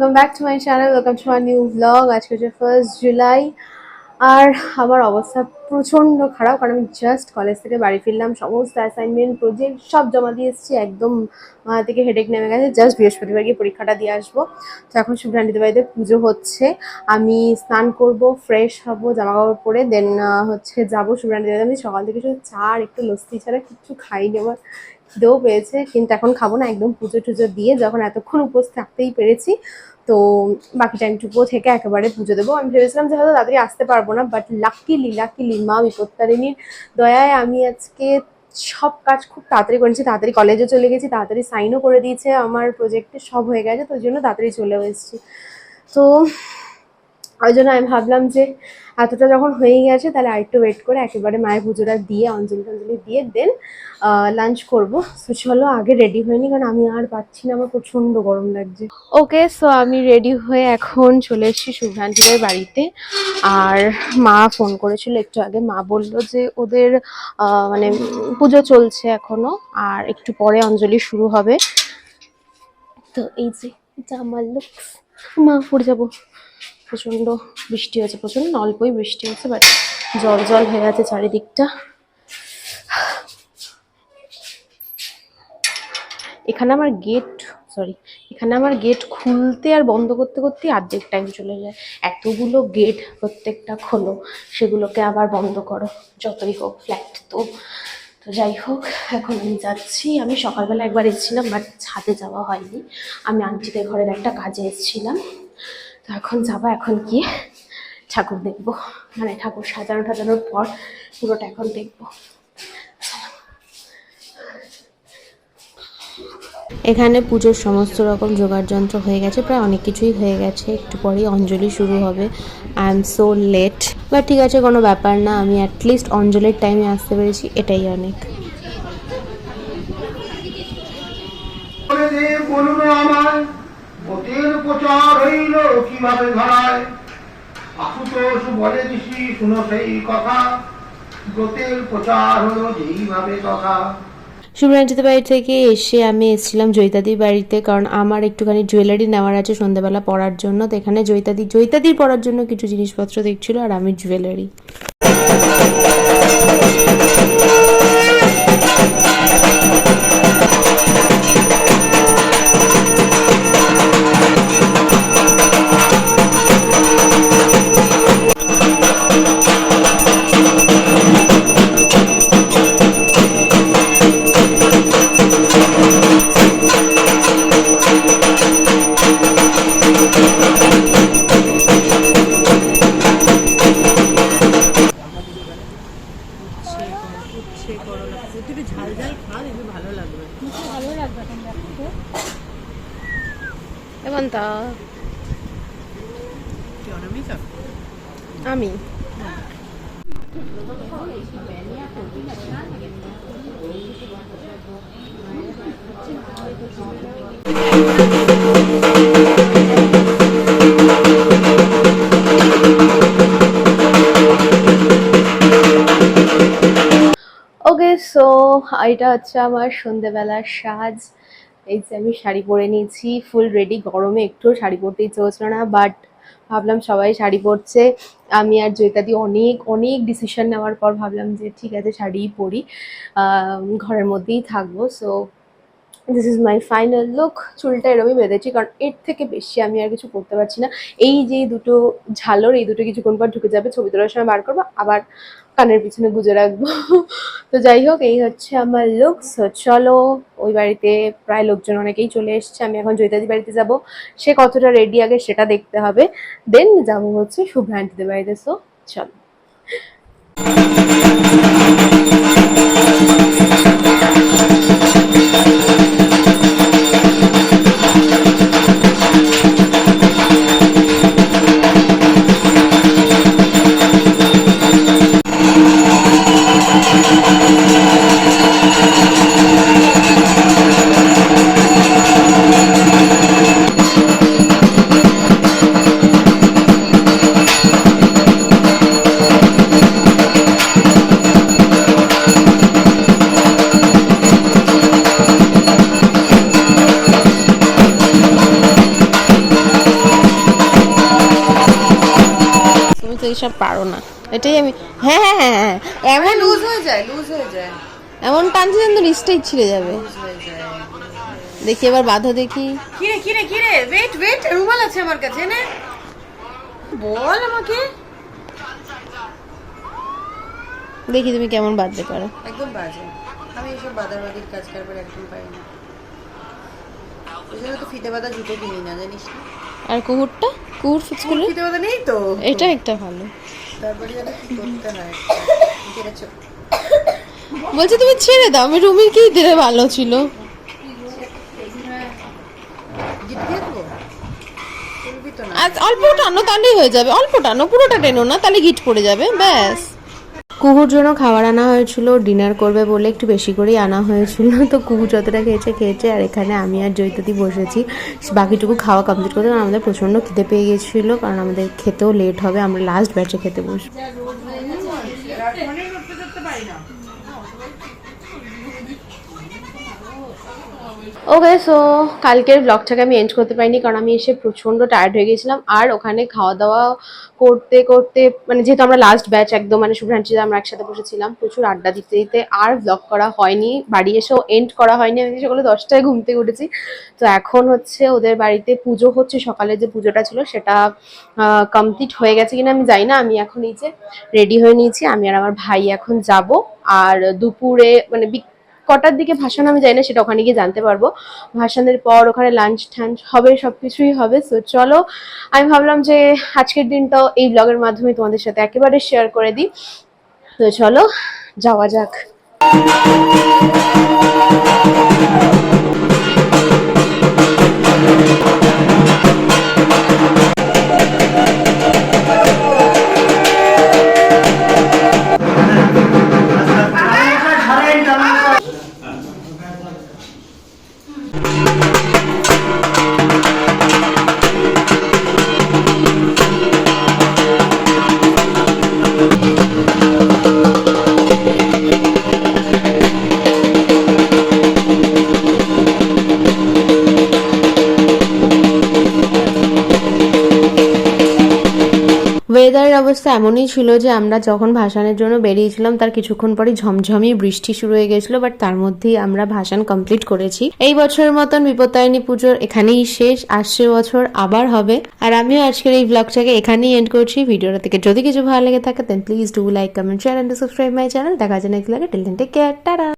Welcome back to my channel welcome to my new blog আজকে হচ্ছে first July আর আমার অবস্থা প্রচণ্ড খারাপ, কারণ আমি জাস্ট কলেজ থেকে বাড়ি ফিরলাম। সমস্ত অ্যাসাইনমেন্ট প্রজেক্ট সব জমা দিয়ে এসেছি। একদম মাথা থেকে হেডেক নেমে গেছে। জাস্ট বৃহস্পতিবার গিয়ে পরীক্ষাটা দিয়ে আসব। তো এখন শুভ্রান্তিতে বাড়িতে পুজো হচ্ছে। আমি স্নান করব ফ্রেশ হব জামা কাপড় পরে দেন হচ্ছে যাব শুভ্রান্তিতে আমি সকাল থেকে শুধু চা আর একটু লস্তি ছাড়া কিচ্ছু খাইনি আমার। খিদেও পেয়েছে, কিন্তু এখন খাব না, একদম পুজো টুজো দিয়ে যখন এতক্ষণ উপোস থাকতেই পেরেছি। তো বাকি টাইমটুকুও থেকে একেবারে পুজো দেবো। আমি ভেবেছিলাম যে হয়তো তাড়াতাড়ি আসতে পারব না বাট লাকিলি লাকিলি মা বিপত্তারিণীর দয়ায় আমি আজকে সব কাজ খুব তাড়াতাড়ি করেছি তাড়াতাড়ি কলেজে চলে গেছি, তাড়াতাড়ি সাইনও করে দিয়েছে, আমার প্রজেক্টে সব হয়ে গেছে, তো জন্য তাড়াতাড়ি চলে এসেছি। তো ওই জন্য আমি ভাবলাম যে এতটা যখন হয়ে গেছে, তাহলে আরেকটু ওয়েট করে একেবারে মায়ের পুজোটা দিয়ে, অঞ্জলি টঞ্জলি দিয়ে দেন লাঞ্চ করব। তো চলো, আগে রেডি হয়নি, কারণ আমি আর পাচ্ছি না, আমার প্রচণ্ড গরম লাগছে। ওকে সো আমি রেডি হয়ে এখন চলে এসেছি শুভ্রান্তিদের বাড়িতে। আর মা ফোন করেছিল একটু আগে, মা বলল যে ওদের মানে পুজো চলছে এখনও, আর একটু পরে অঞ্জলি শুরু হবে। তো এই যে, এটা আমার লুকস মা, পড়ে যাব। প্রচণ্ড বৃষ্টি হয়েছে, প্রচণ্ড অল্পই বৃষ্টি হয়েছে বাট জল জল হয়ে আছে চারিদিকটা। এখানে আমার গেট সরি এখানে আমার গেট খুলতে আর বন্ধ করতে করতে আর্ধেক টাইম চলে যায়। এতগুলো গেট প্রত্যেকটা খোলো, সেগুলোকে আবার বন্ধ করো, যতই হোক ফ্ল্যাট তো। তো যাই হোক, এখন আমি যাচ্ছি। আমি সকালবেলা একবার এসেছিলাম বাট ছাদে যাওয়া হয়নি। আমি আন্টিদের ঘরের একটা কাজে এসেছিলাম। তো এখন যাব এখন গিয়ে ঠাকুর দেখব। মানে ঠাকুর সাজানো টাজানোর পর পুরোটা এখন দেখব। এখানে পুজোর সমস্ত রকম জোগাড় যন্ত্র হয়ে গেছে প্রায় অনেক কিছুই হয়ে গেছে। একটু পরেই অঞ্জলি শুরু হবে। I am so late but ঠিক আছে কোনো ব্যাপার না আমি অ্যাটলিস্ট অঞ্জলির টাইমে আসতে পেরেছি এটাই অনেক। বলুন আমায়। পথের প্রচার হইল কীভাবে ধরায়। আশুতোষ বলে দিছি, শুনো সেই কথা। ব্রতের প্রচার হলো যেইভাবে কথা শুভ্রাঞ্জিতের বাড়ি থেকে এসে আমি এসেছিলাম জয়িতাদির বাড়িতে, কারণ আমার একটুখানি জুয়েলারি নেওয়ার আছে সন্ধ্যেবেলা পড়ার জন্য, তো এখানে জয়িতাদি, জয়িতাদির পড়ার জন্য কিছু জিনিসপত্র দেখছিল আর আমি জুয়েলারি। আমি। ওকে সো এটা হচ্ছে আমার সন্ধেবেলার সাজ। এই যে আমি শাড়ি পরে নিয়েছি ফুল রেডি গরমে একটু শাড়ি পরতে ইচ্ছে হচ্ছিল না বাট ভাবলাম সবাই শাড়ি পরছে। আমি আর জয়িতাদি অনেক অনেক ডিসিশন নেওয়ার পর ভাবলাম যে ঠিক আছে শাড়িই পরি। ঘরের মধ্যেই থাকব। So this is my final look চুলটা এরমই বেঁধেছি, কারণ এর থেকে বেশি আমি আর কিছু করতে পারছি না। এই যে দুটো ঝালর, এই দুটো কিছুক্ষণ পর ঢুকে যাবে, ছবি তোলার সময় বার করব, আবার কানের পিছনে গুজে রাখব। তো যাই হোক, এই হচ্ছে আমার লুকস চলো, ওই বাড়িতে প্রায় লোকজন অনেকেই চলে এসছে, আমি এখন জয়িতাদি বাড়িতে যাব। সে কতটা রেডি আগে সেটা দেখতে হবে। দেন যাব হচ্ছে শুভ্রান্তিদের বাড়িতে সো চলো। এসব পারো না। এটাই আমি হ্যাঁ হ্যাঁ হ্যাঁ হ্যাঁ। এমন লুজ হয়ে যায় লুজ হয়ে যায়। এমন টানছি যেন তো রিস্টেই ছিঁড়ে যাবে। দেখি এবার বাধা দেখি। কিরে কিরে কিরে ওয়েট ওয়েট রুমাল আছে আমার কাছে না। বল আমাকে। দেখি তুমি কেমন বাঁধতে পারো। একদম বাজে। আমি এইসব বাদাবাদির কাজ কারবার একদম পাই না। ওই জন্য তো ফিতে বাঁধা জুতো কিনি না জানিস না? আর কুকুরটা ফুচকুলে নেই তো? এটা একটা ভালো। তারপরে কি করতে হয় ঠিক বলছি তুমি ছেড়ে দাও আমি রুমির কি দিলে ভালো ছিল? অল্প টানো তাহলেই হয়ে যাবে। অল্প টানো পুরোটা টেনো না তাহলে গিট পড়ে যাবে ব্যাস। কুকুর জন্য খাবার আনা হয়েছিল, ডিনার করবে বলে একটু বেশি করেই আনা হয়েছিল। তো কুকুর যতটা খেয়েছে খেয়েছে, আর এখানে আমি আর জৈতদি বসেছি। বাকিটুকু খাওয়া কমপ্লিট করতে আমাদের প্রচণ্ড খেতে পেয়ে গেছিল, কারণ আমাদের খেতেও লেট হবে, আমরা লাস্ট ব্যাচে খেতে বসবো। ওকে সো কালকের ব্লগটাকে আমি এন্ড করতে পারিনি কারণ আমি এসে প্রচণ্ড টায়ার্ড হয়ে গেছিলাম আর ওখানে খাওয়া দাওয়া করতে করতে মানে যেহেতু আমরা লাস্ট ব্যাচ একদম মানে শুভ্রাঞ্চি আমরা একসাথে বসেছিলাম, প্রচুর আড্ডা দিতে দিতে আর ব্লগ করা হয়নি। বাড়ি এসেও এন্ড করা হয়নি। আমি সকালে দশটায় ঘুমতে উঠেছি। তো এখন হচ্ছে ওদের বাড়িতে পুজো হচ্ছে, সকালে যে পুজোটা ছিল সেটা কমপ্লিট হয়ে গেছে কিনা আমি জানি না। আমি এখন এই যে রেডি হয়ে নিয়েছি। আমি আর আমার ভাই এখন যাব। আর দুপুরে মানে কটার দিকে ভাষণ আমি জানি না, সেটা ওখানে গিয়ে জানতে পারব। ভাষণের পর ওখানে লাঞ্চ ঠাঞ্চ হবে সব কিছুই হবে। সো চলো, আমি ভাবলাম যে আজকের দিনটা এই ব্লগের মাধ্যমে তোমাদের সাথে একেবারে শেয়ার করে দিই। তো চলো, যাওয়া যাক। Bye. ওয়েদারের অবস্থা এমনই ছিল যে আমরা যখন ভাসানের জন্য বেরিয়েছিলাম, তার কিছুক্ষণ পরে ঝমঝমি বৃষ্টি শুরু হয়ে গেছিল বাট তার মধ্যেই আমরা ভাসান কমপ্লিট করেছি। এই বছরের মতন বিপত্তায়নী পুজোর এখানেই শেষ আসছে বছর আবার হবে। আর আমিও আজকের এই ব্লগটাকে এখানেই এন্ড করছি। ভিডিওটা থেকে যদি কিছু ভালো লেগে থাকে then please do like comment share and subscribe my channel দেখা যায় নেক্সট লাগে টিল টেক কেয়ার টাটা